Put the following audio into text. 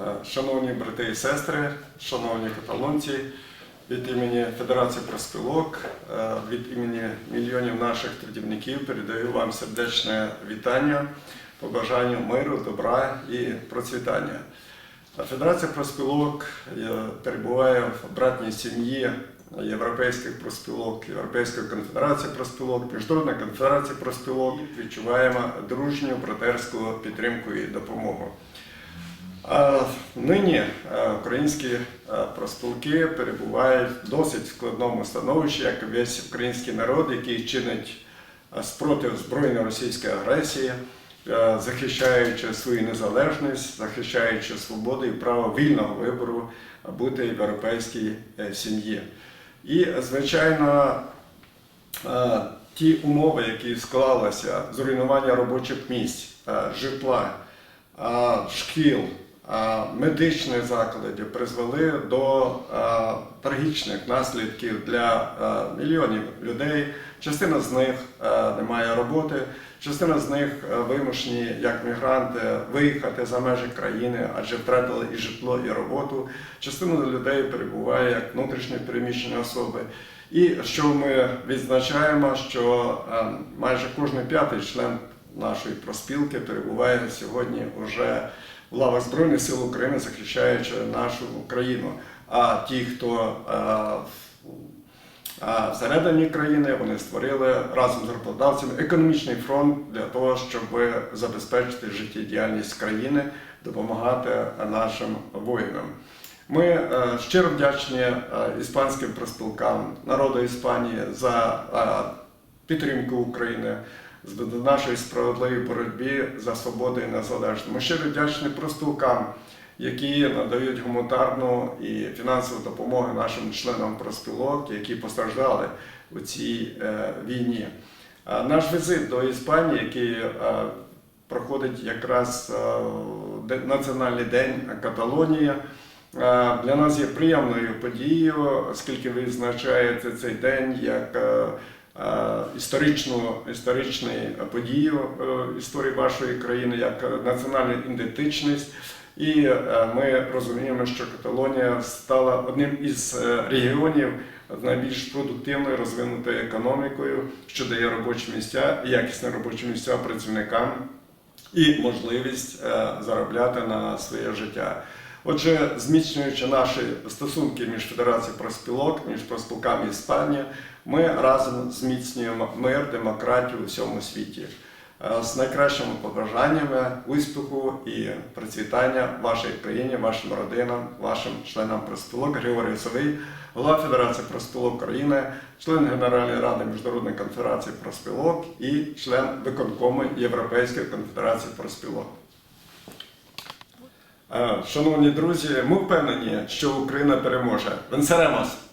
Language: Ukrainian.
Е, Шановні брати і сестри, шановні каталонці, від імені Федерації профспілок, е, від імені мільйонів наших трудівників передаю вам сердечне вітання, побажання миру, добра і процвітання. Федерація профспілок е, перебуває в братній сім'ї Європейських профспілок, Європейської конфедерації профспілок, Міжнародної конфедерації профспілок. Відчуваємо дружню братерську підтримку і допомогу. Нині е, українські е, профспілки перебувають в досить складному становищі, як весь український народ, який чинить е, спротив збройної російської агресії, захищаючи свою незалежність, захищаючи свободу і право вільного вибору бути в європейській сім'ї. І, звичайно, ті умови, які склалися, зруйнування робочих місць, житла, шкіл, медичних закладів призвели до трагічних наслідків для мільйонів людей. Частина з них не має роботи, частина з них вимушені як мігранти виїхати за межі країни, адже втратили і житло, і роботу. Частина людей перебуває як внутрішньо переміщені особи. І що ми відзначаємо, що майже кожен п'ятий член нашої проспілки перебуває сьогодні вже в лавах Збройних сил України, захищаючи нашу країну. А ті, хто е, всередині країни вони створили разом з роботодавцями економічний фронт для того, щоб забезпечити життєдіяльність країни, допомагати нашим воїнам. Ми е, щиро вдячні е, іспанським проспілкам, народу Іспанії за е, підтримку України з нашої справедливої боротьбі за свободу і незалежність. Ми щиро вдячні проспілкам, які надають гуманітарну і фінансову допомогу нашим членам проспілок, які постраждали у цій е, війні. А Наш візит до Іспанії, який е, проходить якраз е, Національний день Каталонії, е, для нас є приємною подією, оскільки ви відзначаєте цей день як е, е, історичну, історичну подію е, історії вашої країни, як національну ідентичність. І е, ми розуміємо, що Каталонія стала одним із е, регіонів з найбільш продуктивною розвинутою економікою, що дає робочі місця, якісні робочі місця працівникам і можливість заробляти на своє життя. Отже, зміцнюючи наші стосунки між Федерацією профспілок, між профспілками Іспанії, ми разом зміцнюємо мир, демократію у всьому світі. Е, З найкращими побажаннями успіху і процвітання вашій країні, вашим родинам, вашим членам профспілок Григорій Совий, голова Федерації профспілок України, член Генеральної ради Міжнародної конфедерації профспілок і член виконкому Європейської конфедерації профспілок. Е, Шановні друзі, ми впевнені, що Україна переможе. Венсеремос!